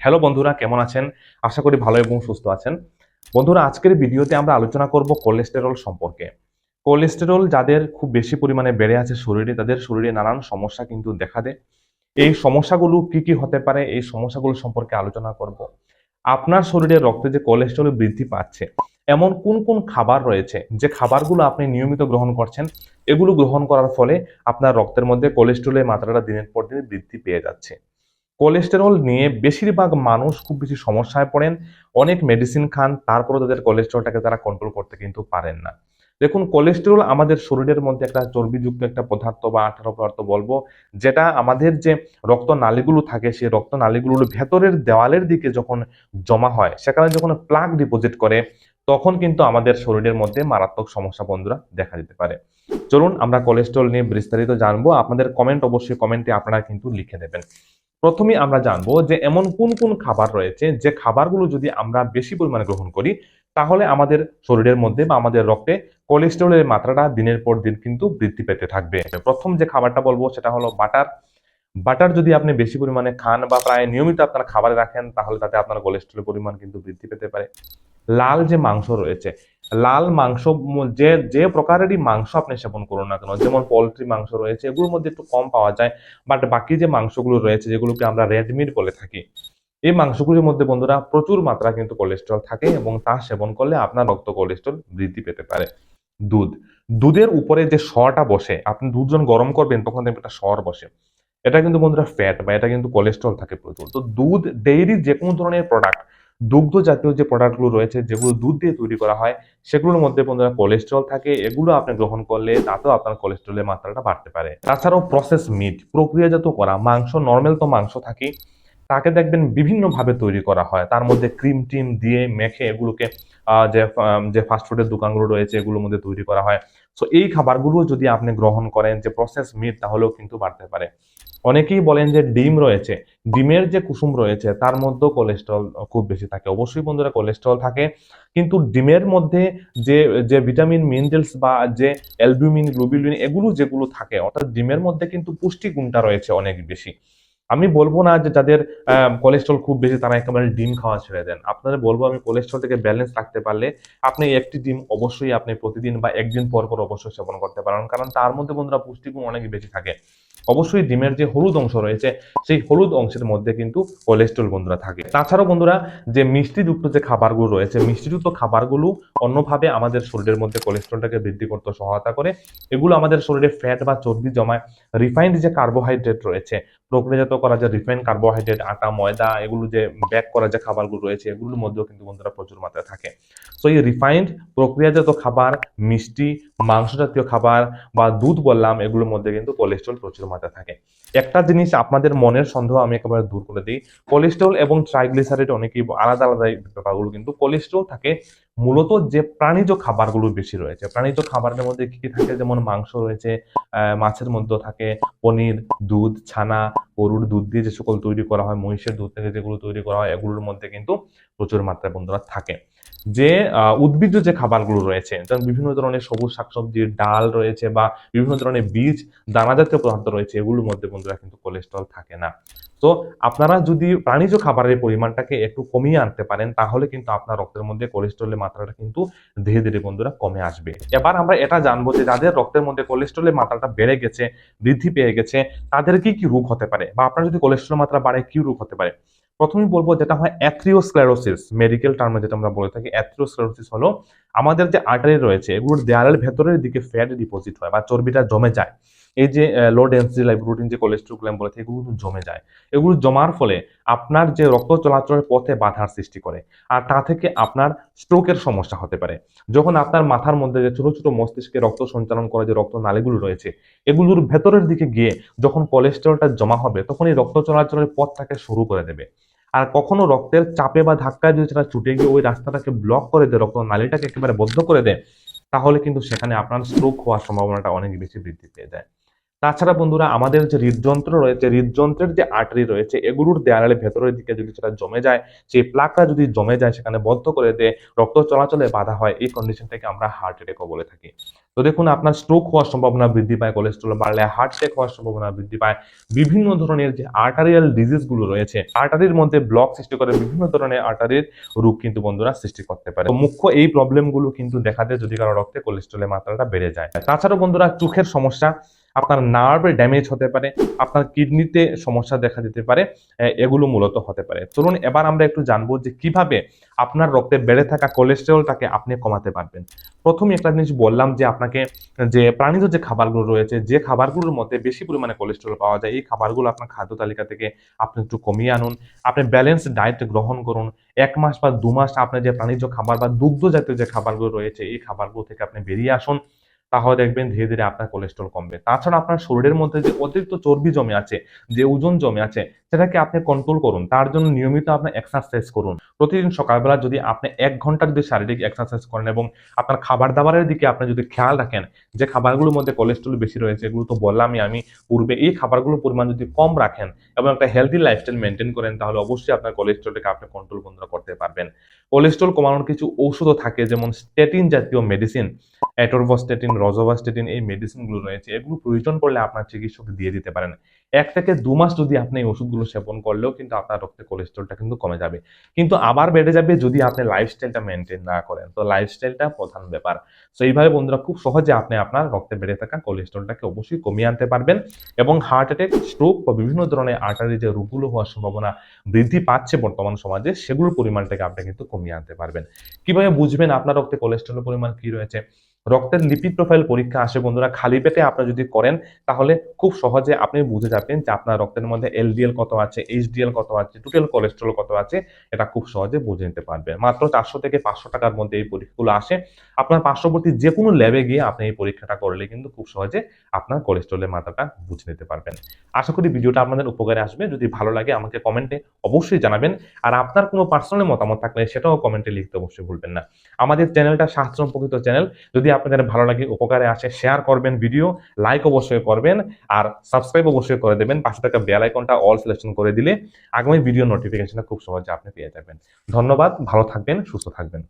Hello বন্ধুরা, কেমন আছেন? আশা করি ভালো এবং সুস্থ আছেন। বন্ধুরা, আজকের ভিডিওতে আমরা আলোচনা করব কোলেস্টেরল সম্পর্কে। কোলেস্টেরল যাদের খুব বেশি পরিমাণে বেড়ে আছে শরীরে, তাদের শরীরে নানান সমস্যা কিন্তু দেখা দেয়। এই সমস্যাগুলো কি কি হতে পারে, এই সমস্যাগুলো সম্পর্কে আলোচনা করব। আপনার শরীরে রক্তে যে কোলেস্টেরল বৃদ্ধি পাচ্ছে, এমন কোন কোন খাবার রয়েছে, যে খাবারগুলো আপনি নিয়মিত গ্রহণ করছেন, এগুলো গ্রহণ করার ফলে আপনার রক্তের মধ্যে কোলেস্টেরলের মাত্রাটা দিনের পর দিন বৃদ্ধি পেয়ে যাচ্ছে। কোলেস্টেরল নিয়ে বেশিরভাগ মানুষ খুব বেশি সমস্যায় পড়েন, অনেক মেডিসিন খান তারপরে তাদের কোলেস্টেরলটাকে তারা কন্ট্রোল করতে কিন্তু পারেন না। দেখুন, কোলেস্টেরল আমাদের শরীরের মধ্যে একটা চর্বিযুক্ত একটা পদার্থ বা আঠারো পদার্থ বলব, যেটা আমাদের যে রক্ত নালীগুলো থাকে, সেই রক্ত নালীগুলোর ভেতরের দেওয়ালের দিকে যখন জমা হয়, সেখানে যখন প্লাগ ডিপোজিট করে, তখন কিন্তু আমাদের শরীরের মধ্যে মারাত্মক সমস্যা বন্ধুরা দেখা দিতে পারে। চলুন, আমরা কোলেস্টেরল নিয়ে বিস্তারিত জানব। আপনাদের কমেন্ট অবশ্যই কমেন্টে আপনারা কিন্তু লিখে দেবেন। প্রথমেই আমরা জানব যে এমন কোন কোন খাবার রয়েছে, যে খাবারগুলো যদি আমরা বেশি পরিমাণে গ্রহণ করি, তাহলে আমাদের শরীরের মধ্যে বা আমাদের রক্তে কোলেস্টেরলের মাত্রাটা দিনের পর দিন কিন্তু বৃদ্ধি পেতে থাকবে। প্রথম যে খাবারটা বলব সেটা হলো বাটার বাটার যদি আপনি বেশি পরিমাণে খান বা প্রায় নিয়মিত আপনার খাবারে রাখেন, তাহলে তাতে আপনার কোলেস্টেরলের পরিমাণ কিন্তু বৃদ্ধি পেতে পারে। লাল যে মাংস রয়েছে লাল মাংস যে যে প্রকারেরই মাংস আপনি সেবন করুন না কেন, যেমন পোলট্রি মাংস রয়েছে, এগুলোর মধ্যে একটু কম পাওয়া যায় বাট বাকি যে মাংসগুলো রয়েছে, যেগুলোকে আমরা রেড মিট বলে থাকি, এই মাংসগুলির মধ্যে বন্ধুরা প্রচুর মাত্রা কিন্তু কোলেস্ট্রল থাকে এবং তা সেবন করলে আপনার রক্ত কোলেস্ট্রল বৃদ্ধি পেতে পারে। দুধ, দুধের উপরে যে শটা বসে, আপনি দুধ যখন গরম করবেন, তখন দেখবেন একটা স্বর বসে। এটা কিন্তু বন্ধুরা ফ্যাট বা এটা কিন্তু কোলেস্ট্রল থাকে প্রচুর। তো দুধ ডেইরি যে কোনো ধরনের প্রোডাক্ট দুগ্ধ জাতীয় যে প্রোডাক্টগুলো রয়েছে, যেগুলো দুধ দিয়ে তৈরি করা হয়, সেগুলোর মধ্যে বন্ধুরা কোলেস্ট্রল থাকে, এগুলো আপনি গ্রহণ করলে তাতেও আপনার কোলেস্ট্রলের মাত্রাটা বাড়তে পারে। তাছাড়াও প্রসেস মিট প্রক্রিয়াজাত করা, মাংস নর্মাল তো মাংস থাকে, তাকে দেখবেন বিভিন্নভাবে তৈরি করা হয়। তার মধ্যে ক্রিম টিম দিয়ে মেখে এগুলোকে যে যে ফাস্টফুডের দোকানগুলো রয়েছে, এগুলোর মধ্যে তৈরি করা হয়। সো এই খাবারগুলো যদি আপনি গ্রহণ করেন, যে প্রসেস মিট তাহলেও কিন্তু বাড়তে পারে। অনেকেই বলেন যে ডিম রয়েছে। ডিমের যে কুসুম রয়েছে, তার মধ্যেও কোলেস্ট্রল খুব বেশি থাকে। অবশ্যই বন্ধুরা কোলেস্ট্রল থাকে। কিন্তু ডিমের মধ্যে যে যে ভিটামিন মিনারেলস বা যে অ্যালবুমিন গ্লোবিউলিন এগুলো যেগুলো থাকে, অর্থাৎ ডিমের মধ্যে কিন্তু পুষ্টি গুণটা রয়েছে অনেক বেশি। আমি বলব না যে যাদের কোলেস্ট্রল খুব বেশি, তারা একেবারে ডিম খাওয়া ছেড়ে দেন। আপনাদের বলব আমি কোলেস্ট্রল থেকে ব্যালেন্স রাখতে পারলে আপনি একটি ডিম অবশ্যই আপনি প্রতিদিন বা একদিন পর পর অবশ্যই সেবন করতে পারেন। কারণ তার মধ্যে বন্ধুরা পুষ্টিগুণ অনেক বেশি থাকে। অবশ্যই ডিমের যে হলুদ অংশ রয়েছে, সেই হলুদ অংশের মধ্যে কিন্তু কোলেস্ট্রল বন্ধুরা থাকে। তাছাড়াও বন্ধুরা, যে মিষ্টিযুক্ত যে খাবারগুলো রয়েছে, মিষ্টিযুক্ত খাবারগুলো অন্যভাবে আমাদের শরীরের মধ্যে কোলেস্ট্রলটাকে বৃদ্ধি করতে সহায়তা করে। এগুলো আমাদের শরীরে ফ্যাট বা চর্বি জমায় রিফাইন্ড যে কার্বোহাইড্রেট রয়েছে, প্রক্রিয়াজাত করা যে রিফাইন্ড কার্বোহাইড্রেট আটা, ময়দা, এগুলো যে ব্যাক করা যে খাবারগুলো রয়েছে, এগুলোর মধ্যেও কিন্তু বন্ধুরা প্রচুর মাত্রায় থাকে। সো এই রিফাইন্ড প্রক্রিয়াজাত খাবার, মিষ্টি মাংস জাতীয় খাবার বা দুধ বললাম, এগুলোর মধ্যে কিন্তু কোলেস্ট্রল প্রচুর মাত্রায় থাকে। একটা জিনিস আপনাদের মনের সন্দেহ আমি একেবারে দূর করে দিই। কোলেস্ট্রল এবং ট্রাইগ্লিসারাইড অনেকেই আলাদা আলাদা ব্যাপারগুলো কিন্তু কোলেস্ট্রল থাকে। মূলত যে প্রাণীজ খাবারগুলো বেশি রয়েছে, প্রাণীজ খাবারের মধ্যে কি কি থাকে? যেমন মাংস রয়েছে মাছের মধ্যে থাকে, পনির, দুধ, ছানা, গরুর দুধ দিয়ে যে সকল তৈরি করা হয়, মহিষের দুধ থেকে যেগুলো তৈরি করা হয়, এগুলোর মধ্যে কিন্তু প্রচুর মাত্রায় বন্ধুরা থাকে। যে উদ্ভিজ্জ যে খাবারগুলো রয়েছে, যেমন বিভিন্ন ধরনের সবুজ শাকসবজির ডাল রয়েছে বা বিভিন্ন ধরনের বীজ দানা জাতীয় পদার্থ রয়েছে, এগুলোর মধ্যে বন্ধুরা কিন্তু কোলেস্ট্রল থাকে না। তো আপনারা যদি প্রাণীজ খাবারের পরিমাণটাকে একটু কমিয়ে আনতে পারেন, তাহলে কিন্তু আপনার রক্তের মধ্যে কোলেস্ট্রলের মাত্রাটা কিন্তু ধীরে ধীরে বন্ধুরা কমে আসবে। এবার আমরা এটা জানব যে, যাদের রক্তের মধ্যে কোলেস্ট্রলের মাত্রাটা বেড়ে গেছে, বৃদ্ধি পেয়ে গেছে, তাদের কি কি রোগ হতে পারে? বা আপনার যদি কোলেস্ট্রল মাত্রা বাড়ে, কি রোগ হতে পারে? প্রথমেই বলব যেটা হয় অ্যাথ্রিওস্ক্লেরোসিস মেডিকেল টার্মে যেটা আমরা বলে থাকি অ্যাথ্রিওস্ক্লেরোসিস হলো আমাদের যে আর্টারি রয়েছে, এগুলোর দেয়ালের ভেতরের দিকে ফ্যাট ডিপোজিট হয় বা চর্বিটা জমে যায়। এই যে লো ডেন্সিটি লাইপ্রোটিন যে কোলেস্ট্রল বলে থাকি, এগুলো জমে যায়। এগুলো জমার ফলে আপনার যে রক্ত চলাচলের পথে বাধার সৃষ্টি করে আর তা থেকে আপনার স্ট্রোকের সমস্যা হতে পারে। যখন আপনার মাথার মধ্যে যে ছোট ছোট মস্তিষ্কে রক্ত সঞ্চালন করা যে রক্ত নালীগুলো রয়েছে, এগুলোর ভেতরের দিকে গিয়ে যখন কোলেস্টেরলটা জমা হবে, তখন এই রক্ত চলাচলের পথটাকে শুরু করে দেবে। আর কখনো রক্তের চাপে বা ধাক্কায় যদি সেটা ছুটে গিয়ে ওই রাস্তাটাকে ব্লক করে দেয়, রক্ত নালীটাকে একেবারে বদ্ধ করে দেয়, তাহলে কিন্তু সেখানে আপনার স্ট্রোক হওয়ার সম্ভাবনাটা অনেক বেশি বৃদ্ধি পেয়ে যায়। তাছাড়া বন্ধুরা, আমাদের যে হৃদযন্ত্র রয়েছে, হৃদযন্ত্রের যে আর্টারি রয়েছে, এগুলোর দেয়ালের ভেতরের দিকে যদি সেটা জমে যায়, সেই প্লাকটা যদি জমে যায়, সেখানে বদ্ধ করে দেয় রক্ত চলাচলে বাধা হয়, এই কন্ডিশনটাকে আমরা হার্ট অ্যাটাকও বলে থাকি। তো দেখুন, আপনার স্ট্রোক হওয়ার সম্ভাবনা বৃদ্ধি পায় কোলেস্ট্রল বাড়লে হার্ট অ্যাটাক হওয়ার সম্ভাবনা বৃদ্ধি পায়, বিভিন্ন ধরনের যে আর্টারিয়াল ডিজিজগুলো রয়েছে আর্টারির মধ্যে ব্লক সৃষ্টি করে বিভিন্ন ধরনের আর্টারির রোগ কিন্তু বন্ধুরা সৃষ্টি করতে পারে। মুখ্য এই প্রবলেমগুলো কিন্তু দেখা দেয় যদি কারও রক্তে কোলেস্ট্রলের মাত্রাটা বেড়ে যায়। তাছাড়াও বন্ধুরা, চোখের সমস্যা আপনার নার্ভ ড্যামেজ হতে পারে, আপনার কিডনিতে সমস্যা দেখা দিতে পারে এগুলো মূলত হতে পারে। চলুন এবার আমরা একটু জানব যে কীভাবে আপনার রক্তে বেড়ে থাকা কোলেস্টেরলটাকে আপনি কমাতে পারবেন। প্রথমে একটা জিনিস বললাম যে আপনাকে, যে প্রাণীজ যে খাবারগুলো রয়েছে, যে খাবারগুলোর মধ্যে বেশি পরিমাণে কোলেস্টেরল পাওয়া যায়, এই খাবারগুলো আপনার খাদ্য তালিকা থেকে আপনি একটু কমিয়ে আনুন। আপনি ব্যালেন্স ডায়েট গ্রহণ করুন। এক মাস বা দু মাস আপনার যে প্রাণীজ খাবার বা দুগ্ধ জাতীয় যে খাবারগুলো রয়েছে, এই খাবারগুলো থেকে আপনি বেরিয়ে আসুন। তাহলে দেখবেন ধীরে ধীরে আপনার কোলেস্ট্রল কমবে। তাছাড়া আপনার শরীরের মধ্যে যে অতিরিক্ত চর্বি জমে আছে, যে ওজন জমে আছে, সেটাকে আপনি কন্ট্রোল করুন। তার জন্য নিয়মিত আপনি এক্সারসাইজ করুন। প্রতিদিন সকালবেলা যদি আপনি এক ঘণ্টা যদি শারীরিক এক্সারসাইজ করেন এবং আপনার খাবার দাবারের দিকে আপনি যদি খেয়াল রাখেন, যে খাবারগুলোর মধ্যে কোলেস্ট্রল বেশি রয়েছে, এগুলো তো বললামই আমি পূর্বে, এই খাবারগুলোর পরিমাণ যদি কম রাখেন এবং একটা হেলদি লাইফস্টাইল মেনটেন করেন, তাহলে অবশ্যই আপনার কোলেস্ট্রলটাকে আপনি কন্ট্রোল বন্ধ করতে পারবেন। কোলেস্ট্রল কমানোর কিছু ঔষধও থাকে, যেমন স্টেটিন জাতীয় মেডিসিন অ্যাটোরভস্টেটিন রজোভাস্টেটিন এই মেডিসিনগুলো রয়েছে, এগুলো প্রয়োজন পড়লে আপনার চিকিৎসক দিয়ে দিতে পারেন। এক থেকে দু মাস যদি আপনি এই ওষুধগুলো সেবন করলেও কিন্তু আপনার রক্তে কোলেস্ট্রলটা কিন্তু কমে যাবে। কিন্তু আবার বেড়ে যাবে যদি আপনি লাইফস্টাইলটা মেনটেন না করেন। তো লাইফস্টাইলটা প্রধান ব্যাপার। তো এইভাবে বন্ধুরা খুব সহজে আপনি আপনার রক্তে বেড়ে থাকা কোলেস্ট্রলটাকে অবশ্যই কমিয়ে আনতে পারবেন এবং হার্ট অ্যাটাক স্ট্রোক বা বিভিন্ন ধরনের আর্টারি যে রোগগুলো হওয়ার সম্ভাবনা বৃদ্ধি পাচ্ছে বর্তমান সমাজে, সেগুলোর পরিমাণটাকে আপনি কিন্তু কমিয়ে আনতে পারবেন। কীভাবে বুঝবেন আপনার রক্তে কোলেস্ট্রলের পরিমাণ কি রয়েছে? রক্তের লিপিড প্রোফাইল পরীক্ষা আসে বন্ধুরা, খালি পেটে আপনি যদি করেন, তাহলে খুব সহজে আপনি বুঝে যাবেন যে আপনার রক্তের মধ্যে এলডিএল কত আছে এইচডিএল কত আছে টোটাল কোলেস্ট্রল কত আছে, এটা খুব সহজে বুঝে নিতে পারবেন। মাত্র চারশো থেকে পাঁচশো টাকার মধ্যে এই পরীক্ষাগুলো আসে। আপনার পার্শ্ববর্তী যে কোনো ল্যাবে গিয়ে আপনি এই পরীক্ষাটা করলে কিন্তু খুব সহজে আপনার কোলেস্ট্রলের মাত্রাটা বুঝে নিতে পারবেন। আশা করি ভিডিওটা আপনাদের উপকারে আসবে। যদি ভালো লাগে আমাকে কমেন্টে অবশ্যই জানাবেন। আর আপনার কোনো পার্সোনাল মতামত থাকলে সেটাও কমেন্টে লিখতে অবশ্যই ভুলবেন না। আমাদের চ্যানেলটা স্বাস্থ্য সম্পর্কিত চ্যানেল যদি আপনাদের ভালো লাগে, উপকারে আসে শেয়ার করবেন ভিডিও লাইক অবশ্যই করবেন, আর সাবস্ক্রাইব অবশ্যই করে দেবেন, পাশে থাকা বেল আইকনটা অল সিলেকশন করে দিলে আগামী ভিডিও নোটিফিকেশনটা খুব সহজে আপনি পেয়ে যাবেন। ধন্যবাদ, ভালো থাকবেন, সুস্থ থাকবেন।